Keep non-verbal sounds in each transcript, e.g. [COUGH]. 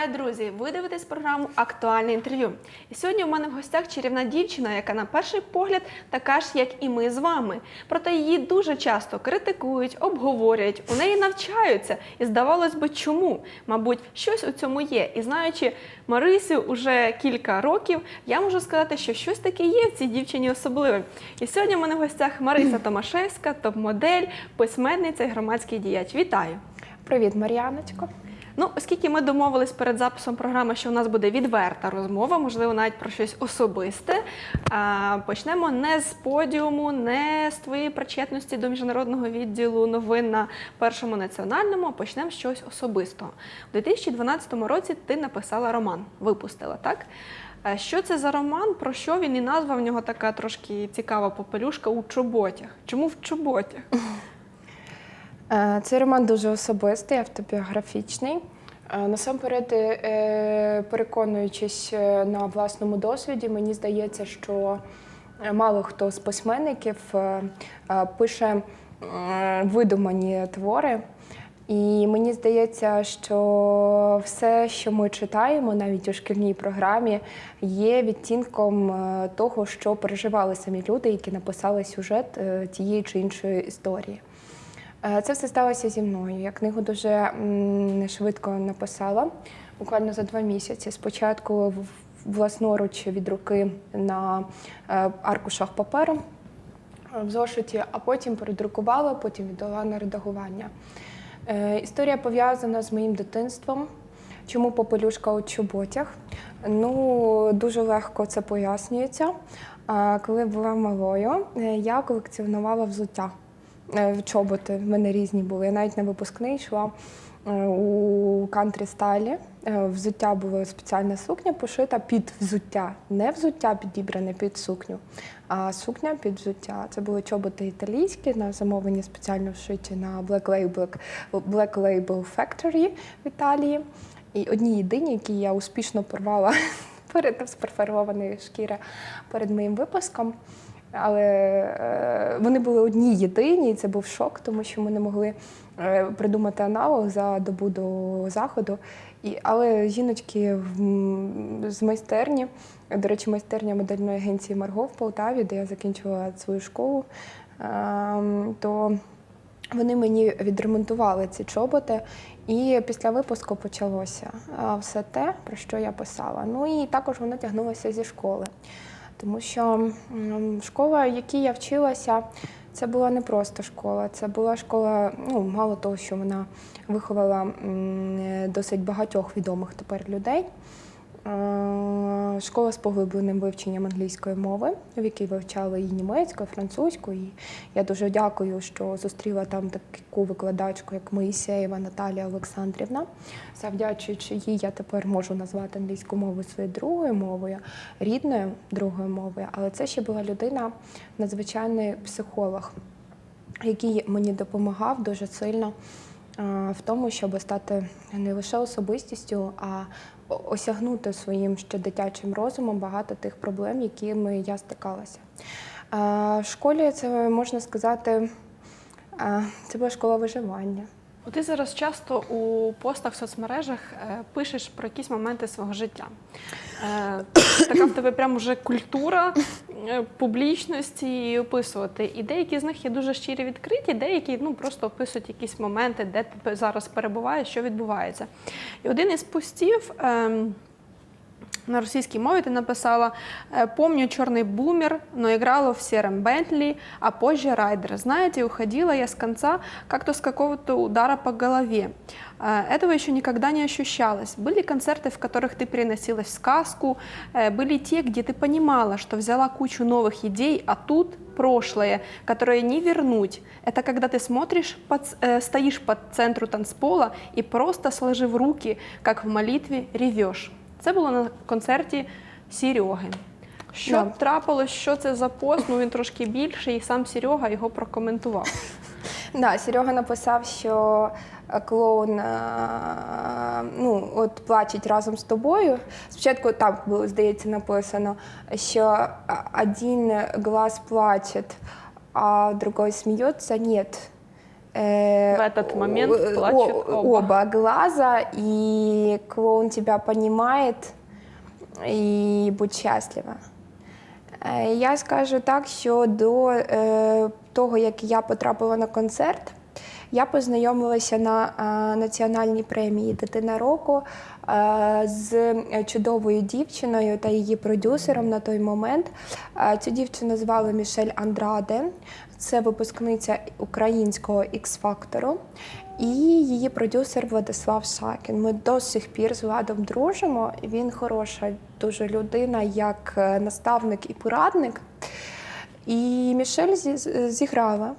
Вітаю, друзі! Ви дивитесь програму Актуальне інтерв'ю. І сьогодні у мене в гостях чарівна дівчина, яка на перший погляд така ж, як і ми з вами. Проте її дуже часто критикують, обговорюють, у неї навчаються. І здавалось би, чому? Мабуть, щось у цьому є. І знаючи Марисю уже кілька років, я можу сказати, що щось таке є в цій дівчині особливе. І сьогодні у мене в гостях Мариса [CLEARS THROAT] Томашевська, топ-модель, письменниця і громадський діяч. Вітаю! Привіт, Мар'яночко. Ну, оскільки ми домовились перед записом програми, що у нас буде відверта розмова, можливо, навіть про щось особисте. А, почнемо не з подіуму, не з твоєї причетності до міжнародного відділу новин на першому національному, а почнемо з чогось особистого. У 2012 році ти написала роман, випустила, так? Що це за роман? Про що він і назва в нього така трошки цікава попелюшка у чоботях? Чому в чоботях? Е, Цей роман дуже особистий, автобіографічний. Е, Насамперед, е, переконуючись на власному досвіді, мені здається, що мало хто з письменників пише видумані твори. І мені здається, що все, що ми читаємо, навіть у шкільній програмі, є відтінком того, що переживали самі люди, які написали сюжет тієї чи іншої історії. Е, Це все сталося зі мною. Я книгу дуже швидко написала, буквально за два місяці. Спочатку власноруч від руки на е, аркушах паперу е, в зошиті, а потім передрукувала, потім віддала на редагування. Історія пов'язана з моїм дитинством. Чому попелюшка у чоботях? Ну, дуже легко це пояснюється. Коли була малою, я колекціонувала взуття. Е, Чоботи в мене різні були. Я навіть на випускний йшла е, у кантрі стайлі. Е, Взуття було спеціальна сукня, пошита під взуття. Не взуття підібране під сукню, а сукня під взуття. Це були чоботи італійські, на замовлення спеціально вшиті на Black Label, Black Label Factory в Італії. І одні єдині, які я успішно порвала [LAUGHS] перед з шкіри перед моїм випуском. Але е, вони були одні єдині, і це був шок, тому що ми не могли е, придумати аналог за добу до заходу. І, але жіночки з майстерні, до речі, майстерня модельної агенції Марго в Полтаві, де я закінчила свою школу, ем, то вони мені відремонтували ці чоботи, і після випуску почалося все те, про що я писала. Ну і також воно тягнулося зі школи. Тому що школа, в якій я вчилася, це була не просто школа. Це була школа, ну мало того, що вона виховала досить багатьох відомих тепер людей. Е, Школа з поглибленим вивченням англійської мови, в якій вивчали і німецьку, і французьку. І я дуже дякую, що зустріла там таку викладачку, як Моїсеєва Наталія Олександрівна. Завдячуючи їй, я тепер можу назвати англійську мову своєю другою мовою, рідною другою мовою. Але це ще була людина, надзвичайний психолог, який мені допомагав дуже сильно в тому, щоб стати не лише особистістю, а осягнути своїм ще дитячим розумом багато тих проблем, якими я стикалася. Е, В школі це можна сказати, е, це була школа виживання. Ти зараз часто у постах в соцмережах е, пишеш про якісь моменти свого життя. Е, така в тебе прям уже культура е, публічності і описувати. І деякі з них є дуже щирі відкриті, деякі ну, просто описують якісь моменти, де ти зараз перебуваєш, що відбувається. І один із постів. ем, на російській мові ти написала э, «Помню черный бумер, но играла в сером Бентли, а позже Райдер. Знаете, уходила я с конца как-то с какого-то удара по голове. Э, Этого еще никогда не ощущалось. Были концерты, в которых ты переносилась в сказку, э, были те, где ты понимала, что взяла кучу новых идей, а тут прошлое, которое не вернуть. Это когда ты смотришь, под, э, стоишь под центру танцпола и просто сложив руки, как в молитве, ревешь. Це було на концерті Сереги. Що Да. трапилось, що це за пост? Ну він трошки більший, і сам Серега його прокоментував. Да, Серега написав, що е, клоун е, ну, от плачуть разом з тобою. Спочатку там було, здається, написано, що один глаз плачет, а другой сміється. Ні. Э, В этот момент о- плачут оба. оба глаза, и клоун тебя понимает, і будь щаслива. Е, Я скажу так, що до е, того, як я потрапила на концерт, я познайомилася на е, національній премії Дитина року е, з чудовою дівчиною та її продюсером на той момент. Е, Цю дівчину звали Мішель Андраде. Це випускниця українського X-фактору. І її продюсер Владислав Шакін. Ми до сих пір з Владом дружимо. Він хороша дуже людина, як е, наставник і порадник. І Мішель зі- зіграла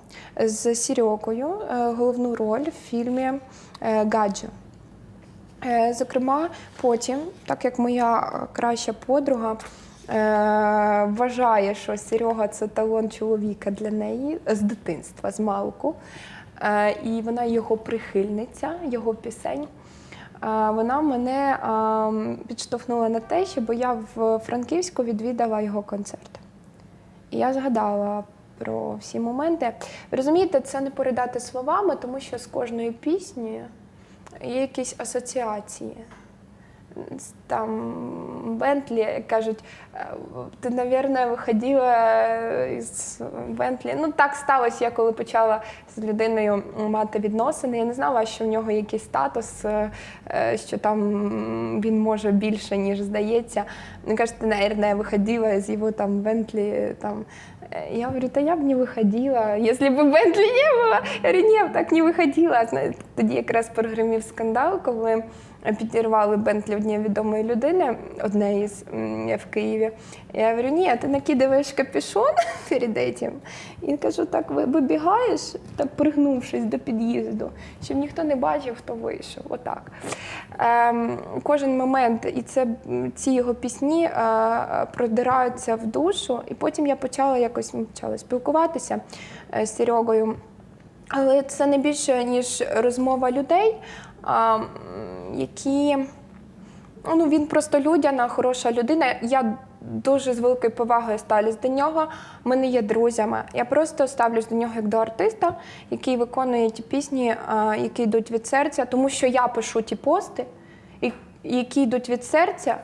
з Сірьокою е, головну роль в фільмі е, Гаджо. Зокрема, потім, так як моя краща подруга вважає, що Серега це талон чоловіка для неї з дитинства, з малку, е, і вона його прихильниця, його пісень. е, Вона мене е, підштовхнула на те, щоб я в Франківську відвідала його концерт. І я згадала про всі моменти. Ви розумієте, це не передати словами, тому що з кожною піснею є якісь асоціації. Там Бентлі кажуть, «Е, ти, мабуть, виходила із Бентлі. Ну, так сталося, я коли почала з людиною мати відносини. Я не знала, що в нього якийсь статус, е, е, що там він може більше, ніж здається. Він каже, ти, мабуть, виходила з його там Бентлі. Там. Е, Я говорю, та я б не виходила, якщо б Бентлі не було. Я говорю, ні, так не виходила. Тоді якраз прогримів скандал, коли підірвали Бентлі однієї відомої людини, однієї з в Києві. Я говорю, ні, ти накидаєш капюшон [LAUGHS] перед этим. І кажу, так вибігаєш, так пригнувшись до під'їзду, щоб ніхто не бачив, хто вийшов. Отак. Ем, кожен момент, і це ці його пісні е, е, продираються в душу. І потім я почала якось ми спілкуватися е, з Серегою. Але це не більше, ніж розмова людей, а, які. Ну, він просто людяна, хороша людина. Я дуже з великою повагою ставлюсь до нього. Ми не є друзями. Я просто ставлюсь до нього як до артиста, який виконує ті пісні, які йдуть від серця, тому що я пишу ті пости, які йдуть від серця.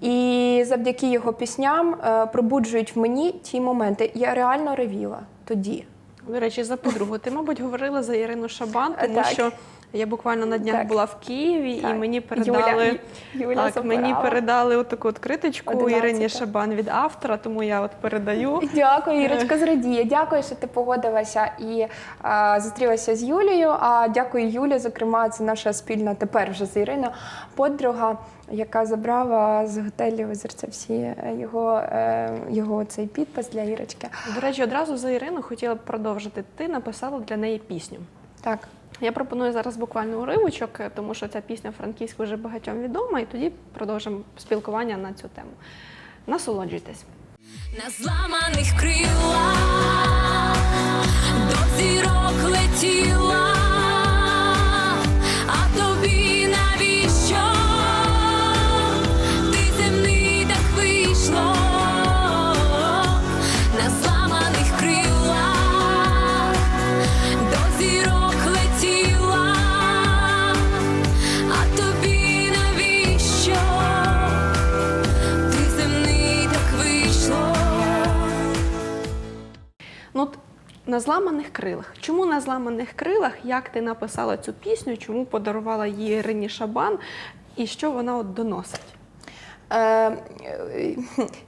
І завдяки його пісням е, пробуджують в мені ті моменти. Я реально ревіла тоді. До речі, за подругу. Ти, мабуть, говорила за Ірину Шабан, тому Так. що я буквально на днях Так. була в Києві і мені передали. Юля, Юля так, мені передали отаку от критичку 11. Ірині Шабан від автора, тому я от передаю. [LAUGHS] Дякую, Ірочка зрадіє. Дякую, що ти погодилася і а, зустрілася з Юлією. А дякую Юлі. Зокрема, це наша спільна тепер вже з Іриною подруга, яка забрала з готелю озерця всі е, його, е, його цей підпис для Ірочки. До речі, одразу за Ірину хотіла б продовжити. Ти написала для неї пісню. Так. Я пропоную зараз буквально уривочок, е, тому що ця пісня франківську вже багатьом відома, і тоді продовжимо спілкування на цю тему. Насолоджуйтесь. На зламаних крилах до зірок летіла, на зламаних крилах. Чому на зламаних крилах? Як ти написала цю пісню? Чому подарувала її Ірині Шабан? І що вона от доносить? Е, е,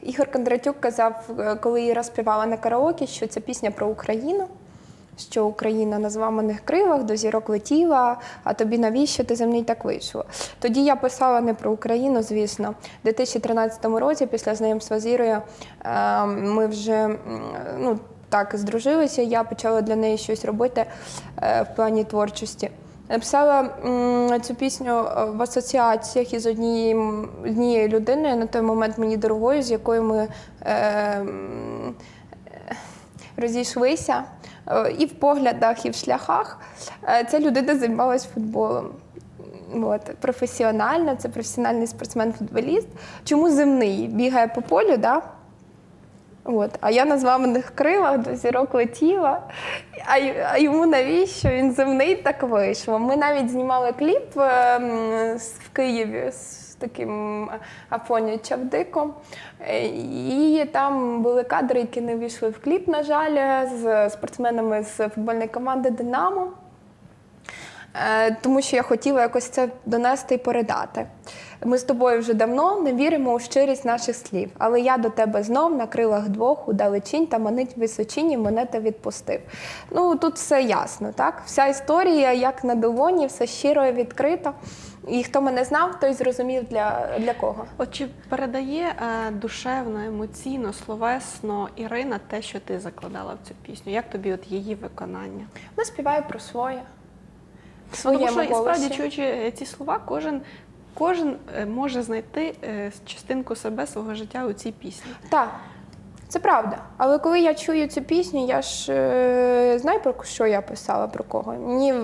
Ігор Кондратюк казав, е, коли Іра співала на караоке, що це пісня про Україну, що Україна на зламаних крилах до зірок летіла, а тобі навіщо ти земний так вийшло? Тоді я писала не про Україну, звісно. У 2013 році, після знайомства з Ірою, ми вже ну, так здружилися, я почала для неї щось робити е, в плані творчості. Написала цю пісню е, в асоціаціях із однією, однією людиною на той момент мені дорогою, з якою ми е, розійшлися е, і в поглядах, і в шляхах. Ця людина займалась футболом. От, професіонально, це професіональний спортсмен-футболіст. Чому земний? Бігає по полю, да? От. А я на зламаних крилах до зірок летіла. А, а йому навіщо? Він земний так вийшло. Ми навіть знімали кліп е, з- в Києві з таким Афоні Чавдиком. Е, І там були кадри, які не війшли в кліп, на жаль, з спортсменами з футбольної команди Динамо. Е, Тому що я хотіла якось це донести і передати. Ми з тобою вже давно не віримо у щирість наших слів, але я до тебе знов на крилах двох удалечінь та манить височині мене та відпустив. Ну тут все ясно, так? Вся історія як на долоні, все щиро і відкрито. І хто мене знав, той зрозумів для, для кого. От чи передає е, душевно, емоційно, словесно Ірина те, що ти закладала в цю пісню? Як тобі от її виконання? Вона співає про своє. В Тому що голосі. справді чуючи е, ці слова, кожен, кожен е, може знайти е, частинку себе свого життя у цій пісні. Так, це правда. Але коли я чую цю пісню, я ж е, знаю про що я писала, про кого. Мені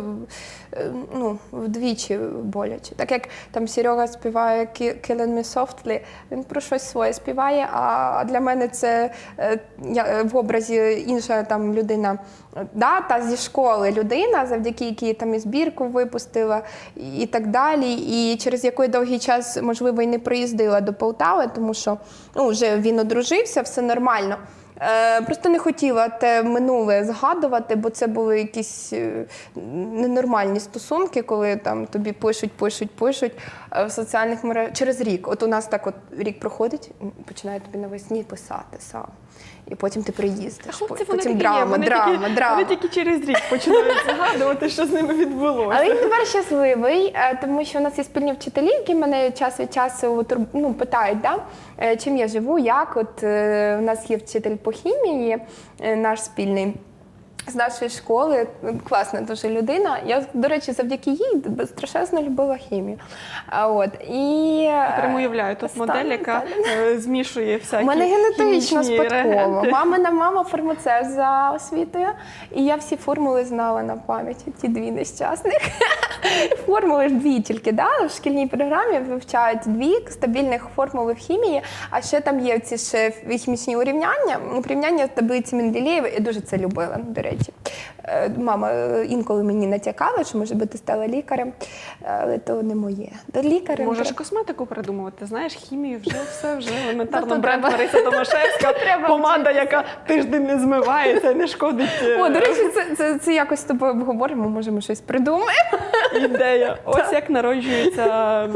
е, ну, вдвічі боляче. Так як там Серега співає «Ki- Killing Me Softly, він про щось своє співає, а для мене це е, я, в образі інша там людина. Да, та зі школи людина, завдяки якій там і збірку випустила і так далі. І через який довгий час, можливо, і не приїздила до Полтави, тому що ну, вже він одружився, все нормально. Е, просто не хотіла те минуле згадувати, бо це були якісь е, ненормальні стосунки, коли там тобі пишуть, пишуть, пишуть е, в соціальних мережах через рік. От у нас так от рік проходить, починає тобі навесні писати сам. І потім ти приїздиш. Хлопці, вони потім такі драма, вони драма, такі, драма. Вони тільки через рік починають згадувати, що з ними відбулося. Але він тепер щасливий, е, тому що у нас є спільні вчителі, які мене час від часу ну, питають, да? е, чим я живу, як. От е, у нас є вчитель по хімії, наш спільний. З нашої школи класна дуже людина. Я, до речі, завдяки їй страшенно любила хімію. А от і е, Прямо уявляю, тут Стане, модель, яка е, змішує всякі у мене генетично спадково. Мамина мама фармацевт за освітою, і я всі формули знала на пам'ять, ті дві нещасних. [LAUGHS] Формули ж дві тільки, да? в шкільній програмі вивчають дві стабільних формули в хімії, а ще там є ці ж хімічні урівняння, урівняння таблиці Менделєєва, я дуже це любила, до речі. Е, Мама е, інколи мені натякала, що може би ти стала лікарем, але то не моє. До лікаря Можеш косметику придумувати, знаєш, хімію вже все, вже [LAUGHS] елементарно бренд. Мариса Томашевська, [LAUGHS] помада, яка тиждень не змивається, не шкодить. е, О, до речі, це, це, це якось з тобою обговоримо, можемо щось придумаємо. ідея. [LAUGHS] Ось як народжуються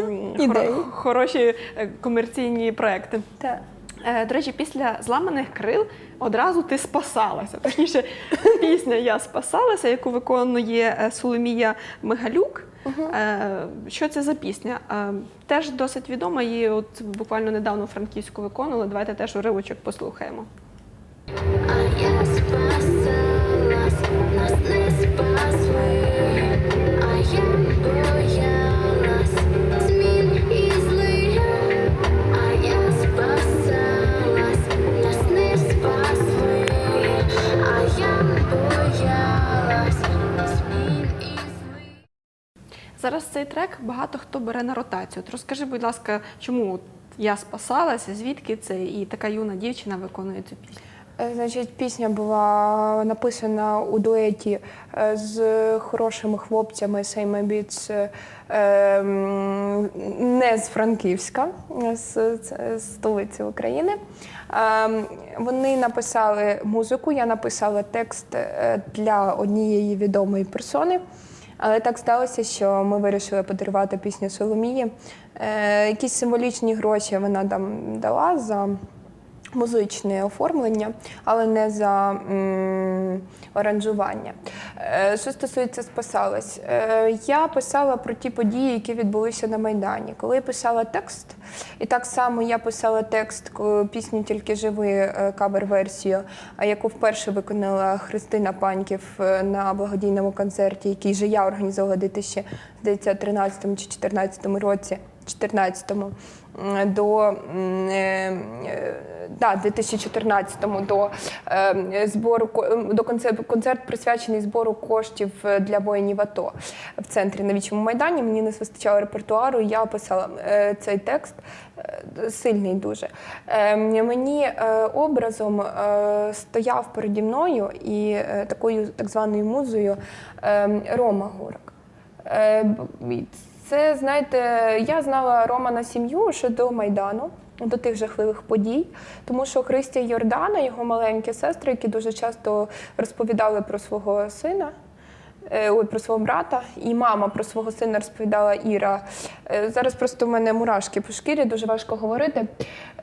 хороші е, комерційні проекти. Так. Е, До речі, після зламаних крил одразу ти спасалася. Точніше, [LAUGHS] пісня Я спасалася, яку виконує е, Соломія Мигалюк. Угу. Що це за пісня? Теж досить відома. Її от буквально недавно Франківську виконували. Давайте теж уривочок послухаємо. Зараз цей трек багато хто бере на ротацію. От розкажи, будь ласка, чому я спасалася, звідки це і така юна дівчина виконує цю пісню? Е, Значить, пісня була написана у дуеті е, з хорошими хлопцями Сейма Біц е, не з Франківська, з, столиці України. Вони написали музику, я написала текст для однієї відомої персони. Але так сталося, що ми вирішили подарувати пісню Соломії. Е, якісь символічні гроші вона там дала за музичне оформлення, але не за м, аранжування. Е, що стосується спасалась, е, я писала про ті події, які відбулися на Майдані. Коли я писала текст, і так само я писала текст пісню Тільки живи е, кавер-версію, яку вперше виконала Христина Паньків на благодійному концерті, який же я організовувала в 2013 чи 2014 році. 14-му. до да, 2014-му до е, збору до концерт, концерт присвячений збору коштів е, для воїнів АТО в центрі на вічому майдані. Мені не вистачало репертуару, я описала е, цей текст е, сильний дуже. Е, мені е, образом е, стояв переді мною і е, такою так званою музою е, Рома Гурак. Е, Це, знаєте, я знала Романа сім'ю ще до Майдану, до тих жахливих подій, тому що Христя Йордана, його маленькі сестри, які дуже часто розповідали про свого сина, е, ой, про свого брата, і мама про свого сина розповідала Іра. Е, Зараз просто в мене мурашки по шкірі, дуже важко говорити,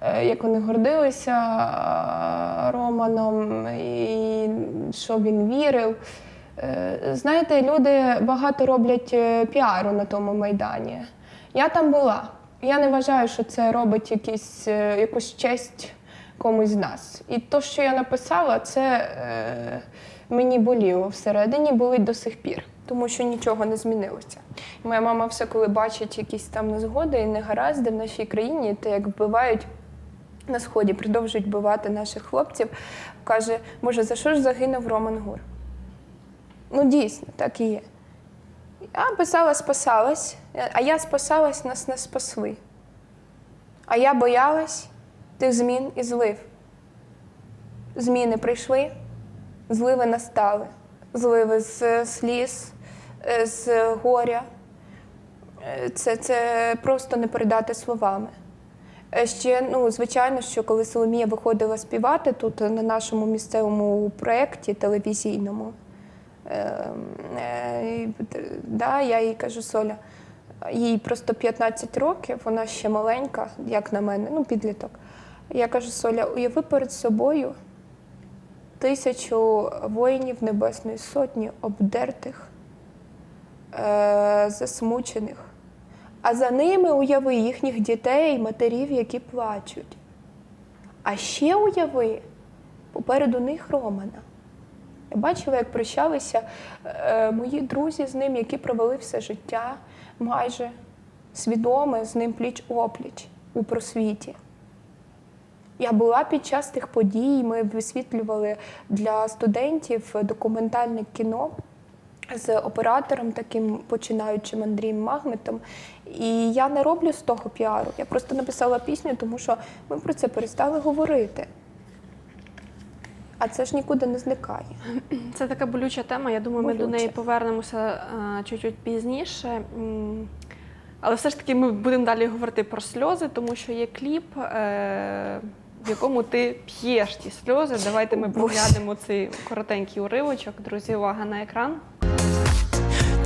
е, як вони гордилися Романом, і що він вірив. Знаєте, люди багато роблять піару на тому майдані. Я там була. Я не вважаю, що це робить якісь, е, якусь честь комусь з нас. І то, що я написала, це е, мені боліло всередині, болить до сих пір, тому що нічого не змінилося. І моя мама все, коли бачить якісь там незгоди і негаразди в нашій країні, те, як вбивають на сході, продовжують вбивати наших хлопців, каже: Боже, за що ж загинув Роман Гур? Ну, дійсно, так і є. Я писала, спасалась, а я спасалась, нас не спасли. А я боялась тих змін і злив. Зміни прийшли, зливи настали. Зливи з сліз, е, з горя. Е, Це, це просто не передати словами. Е, Ще, ну, звичайно, що коли Соломія виходила співати тут на нашому місцевому проєкті телевізійному, е, е, да, я їй кажу, Соля, їй просто 15 років, вона ще маленька, як на мене, ну, підліток. Я кажу, Соля, уяви перед собою тисячу воїнів Небесної Сотні, обдертих, е, засмучених. А за ними уяви їхніх дітей, матерів, які плачуть. А ще уяви попереду них Романа. Я бачила, як прощалися е, мої друзі з ним, які провели все життя майже свідоме з ним пліч опліч у просвіті. Я була під час тих подій, ми висвітлювали для студентів документальне кіно з оператором, таким починаючим Андрієм Магметом. І я не роблю з того піару. Я просто написала пісню, тому що ми про це перестали говорити. А це ж нікуди не зникає. [CLEARS THROAT] Це така болюча тема. Я думаю, ми до неї повернемося а, чуть-чуть пізніше. Але все ж таки ми будемо далі говорити про сльози, тому що є кліп, е, в якому ти п'єш ті сльози. Давайте ми Боже. поглянемо цей коротенький уривочок. Друзі, увага на екран.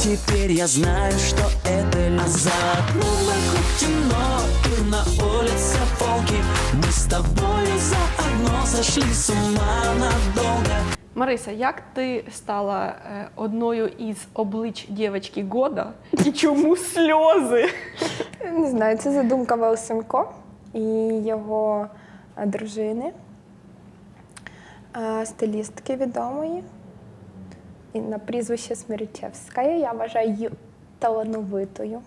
Теперь я знаю, что это А за окном вокруг темно И на улице волки Мы с тобою заодно Сошли с ума надолго Мариса, як ти стала е, одною із облич дівчинки года? І чому сльози? Не знаю, це задумка Велсенко і його дружини, е, стилістки відомої. І на прізвище Смірічевська. Я вважаю її талановитою.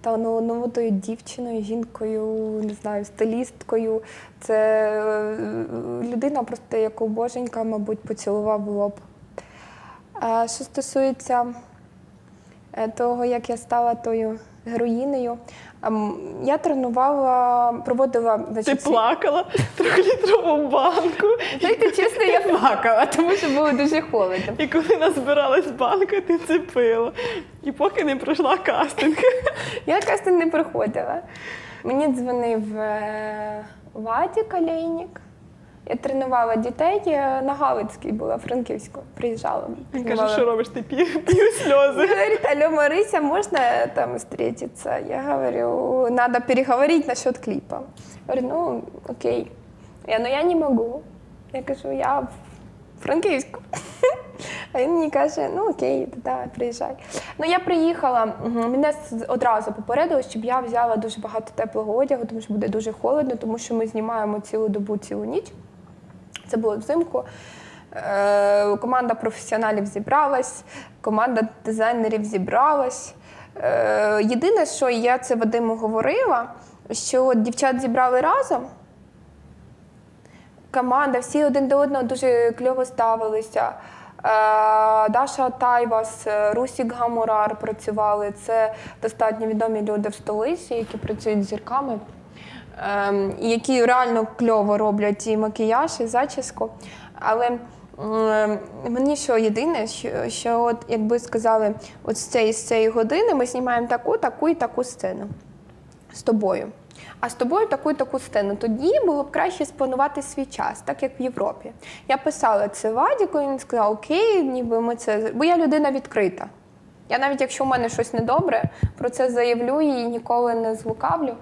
Талановитою дівчиною, жінкою, не знаю, стилісткою. Це е, людина, просто яку боженька, мабуть, поцілував лоб. А що стосується е, того, як я стала тою героїнею. Ем, Я тренувала, проводила Ти плакала трьохлітрову банку. Знаєте, чесно, я плакала, тому що було дуже холодно. І коли назбиралась банка, ти це пила. І поки не пройшла кастинг. Я кастинг не проходила. Мені дзвонив Ваді Вадя Калейнік. Я тренувала дітей на Галицькій була, Франківську. Приїжджала. Він каже, що робиш ти п'ю, п'ю сльози. Говорит, алло, Марися, можно там встретиться? Я говорю, надо переговорить насчет клипа. Говорю, ну, окей. Я, ну, я не могу. Я кажу, я в Франківську. А він мені каже, ну окей, давай, приїжджай. Ну я приїхала, мене одразу попередили, щоб я взяла дуже багато теплого одягу, тому що буде дуже холодно, тому що ми знімаємо цілу добу, цілу ніч. Це було взимку. Е, команда професіоналів зібралась, команда дизайнерів зібралась. Е, єдине, що я це Вадиму говорила, що дівчат зібрали разом. Команда, всі один до одного дуже кльово ставилися. Е, Даша Тайвас, Русік Гамурар працювали. Це достатньо відомі люди в столиці, які працюють з зірками, ем, які реально кльово роблять і макіяж, і зачіску. Але м, мені що єдине, що, що от, якби сказали, от з цієї, з цієї години ми знімаємо таку, таку і таку сцену з тобою. А з тобою таку і таку сцену. Тоді було б краще спланувати свій час, так як в Європі. Я писала це Вадіку, і він сказав, окей, ніби ми це. Бо я людина відкрита. Я навіть якщо в мене щось недобре, про це заявлю і ніколи не злукавлю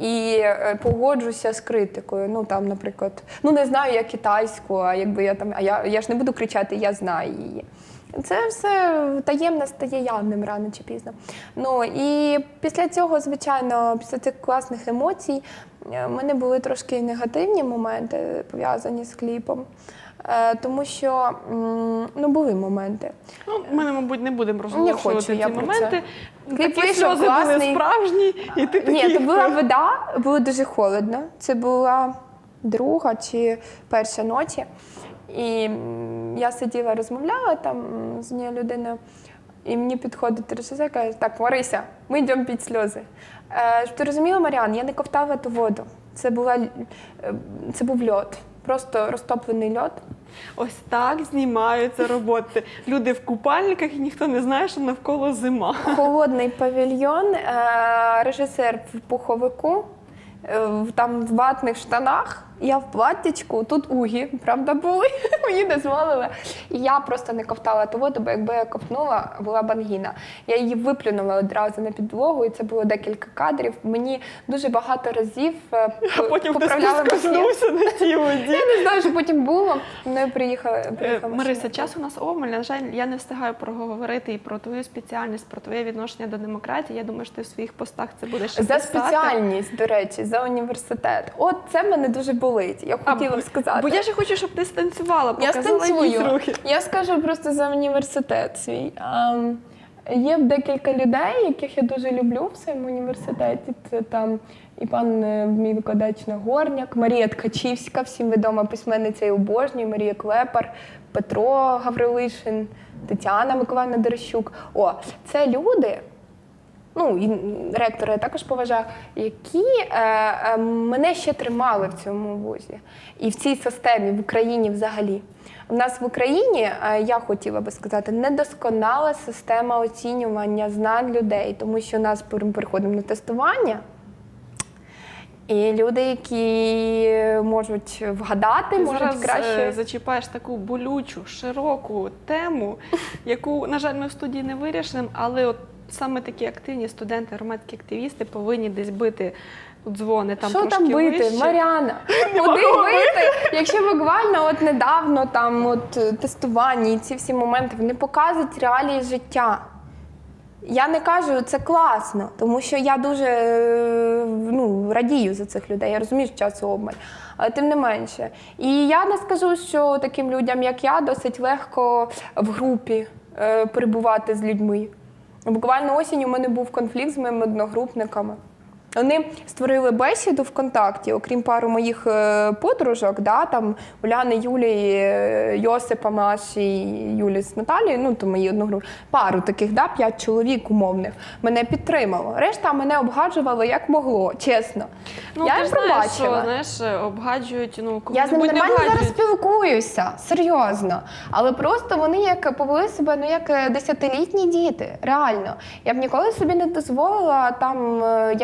і е, погоджуся з критикою. Ну там, наприклад, ну не знаю я китайську, а якби я там, а я, я ж не буду кричати, я знаю її. Це все таємне стає явним рано чи пізно. Ну і після цього, звичайно, після цих класних емоцій, е, в мене були трошки негативні моменти пов'язані з кліпом. Е, Тому що ну, були моменти. Ну, ми, мабуть, не будемо розголошувати ці я моменти. Кліп Такі сльози були справжні, і ти Ні, такий це була вода, було дуже холодно. Це була друга чи перша ночі. І я сиділа, розмовляла там з однією людиною, і мені підходить режисер і каже, так, Марися, ми йдемо під сльози. Е, ти розуміла, Маріан, я не ковтала ту воду. Це, була, е, це був льод, просто розтоплений льод. Ось так знімаються роботи. Люди в купальниках і ніхто не знає, що навколо зима. Холодний павільйон, е, режисер в пуховику, е, там в ватних штанах. Я в платтячку, тут угі, правда, були. [LAUGHS] Мені дозволили. І я просто не ковтала ту воду, бо якби я ковтнула, була б ангіна. Я її виплюнула одразу на підлогу, і це було декілька кадрів. Мені дуже багато разів е, А потім поправляли скоснувся на тій воді. Я не знаю, що потім було. Ну, і приїхала. Е, Мариса, час у нас обмаль. На жаль, я не встигаю проговорити і про твою спеціальність, про твоє відношення до демократії. Я думаю, що ти в своїх постах це будеш За писати. спеціальність, до речі, за університет. От це мене дуже болить. Я хотіла б сказати. Бо я ж хочу, щоб ти станцювала, показала якісь рухи. Я скажу просто за університет свій. Ем, Є декілька людей, яких я дуже люблю в своєму університеті. Це там і пан е, мій викладач Нагорняк, Марія Ткачівська, всім відома письменниця і обожнюю, Марія Клепар, Петро Гаврилишин, Тетяна Миколаївна Дерещук. О, це люди, ну і ректора я також поважаю, які е, е, мене ще тримали в цьому вузі і в цій системі в Україні взагалі. У нас в Україні, е, я хотіла би сказати, недосконала система оцінювання знань людей, тому що у нас пер- переходимо на тестування. І люди, які можуть вгадати, Ти можуть зараз краще. зачіпаєш таку болючу, широку тему, яку, на жаль, ми в студії не вирішимо, але от саме такі активні студенти, громадські активісти повинні десь бити дзвони там що трошки там бити, вище. Маріана? [LAUGHS] Куди бити? Якщо буквально от недавно там от е, тестування і ці всі моменти вони показують реалії життя. Я не кажу, це класно, тому що я дуже е, ну, радію за цих людей. Я розумію, що часу обмаль, але тим не менше. І я не скажу, що таким людям, як я, досить легко в групі е, перебувати з людьми. Буквально осінь у мене був конфлікт з моїми одногрупниками. Вони створили бесіду ВКонтакті, окрім пару моїх е, подружок, да, там Уляни, Юлії, е, Йосипа, Маші, Юлі з Наталією, ну то мої одногрупи. Пару таких, да, п'ять чоловік умовних. Мене підтримало. Решта мене обгаджувала як могло, чесно. Ну, я ти ж знаєш, що знаєш, обгаджують, ну, Я з ними нормально зараз спілкуюся, серйозно. Але просто вони як повели себе ну як е, десятилітні діти. Реально. Я б ніколи собі не дозволила там е,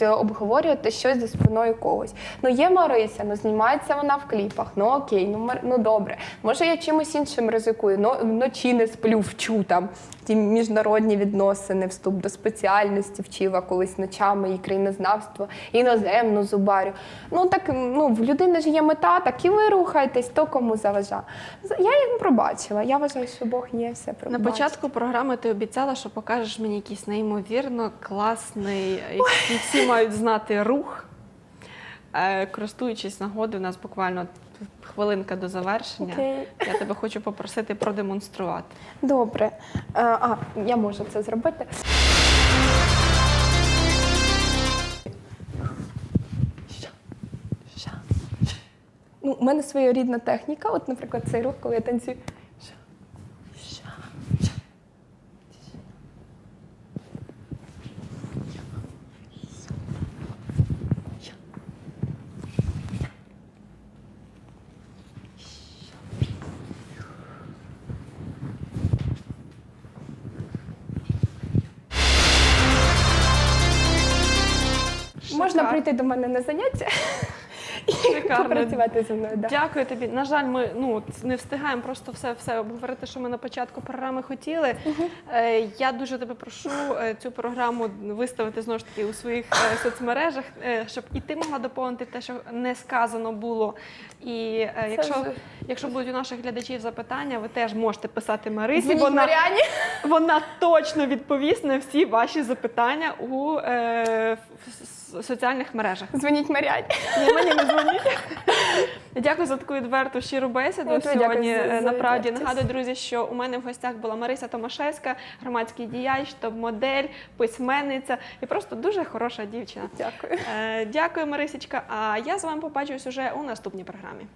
якось обговорювати щось за спиною когось. Ну є Марися, ну знімається вона в кліпах. Ну окей, ну ну добре. Може я чимось іншим ризикую. Ну вночі не сплю, вчу там. Ті міжнародні відносини, вступ до спеціальності вчила колись ночами і країнознавство, іноземну зубарю. Ну так ну в людини ж є мета, так і ви рухаєтесь, то кому заважа. Я їм пробачила. Я вважаю, що Бог є все На початку програми ти обіцяла, що покажеш мені якийсь неймовірно класний, який всі мають знати рух. Е, Користуючись нагодою, у нас буквально хвилинка до завершення. Окей. Я тебе хочу попросити продемонструвати. Добре. Е, а, я можу це зробити. Ну, У мене своєрідна техніка. От, наприклад, цей рух, коли я танцюю. До мене на заняття Шикарно. попрацювати зі мною. Да. Дякую тобі. На жаль, ми ну не встигаємо просто все все обговорити, що ми на початку програми хотіли. Е, я дуже тебе прошу е, цю програму виставити знову ж таки у своїх е, соцмережах, е, щоб і ти могла доповнити те, що не сказано було. І е, якщо, ж- якщо будуть у наших глядачів запитання, ви теж можете писати Марисі. Дзвоніть Вона, Маріані. вона точно відповість на всі ваші запитання у е, в- в соціальних мережах. Дзвоніть Маріані. Ні, мені не дзвоніть. Дякую за таку відверту щиру бесіду сьогодні. дякую за- е, за Направді відвертість. нагадую, друзі, що у мене в гостях була Марися Томашевська, громадський діяч, топ-модель, письменниця і просто дуже хороша дівчина. Дякую. Е, Дякую, Марисічка. А я з вами побачусь уже у наступній програмі.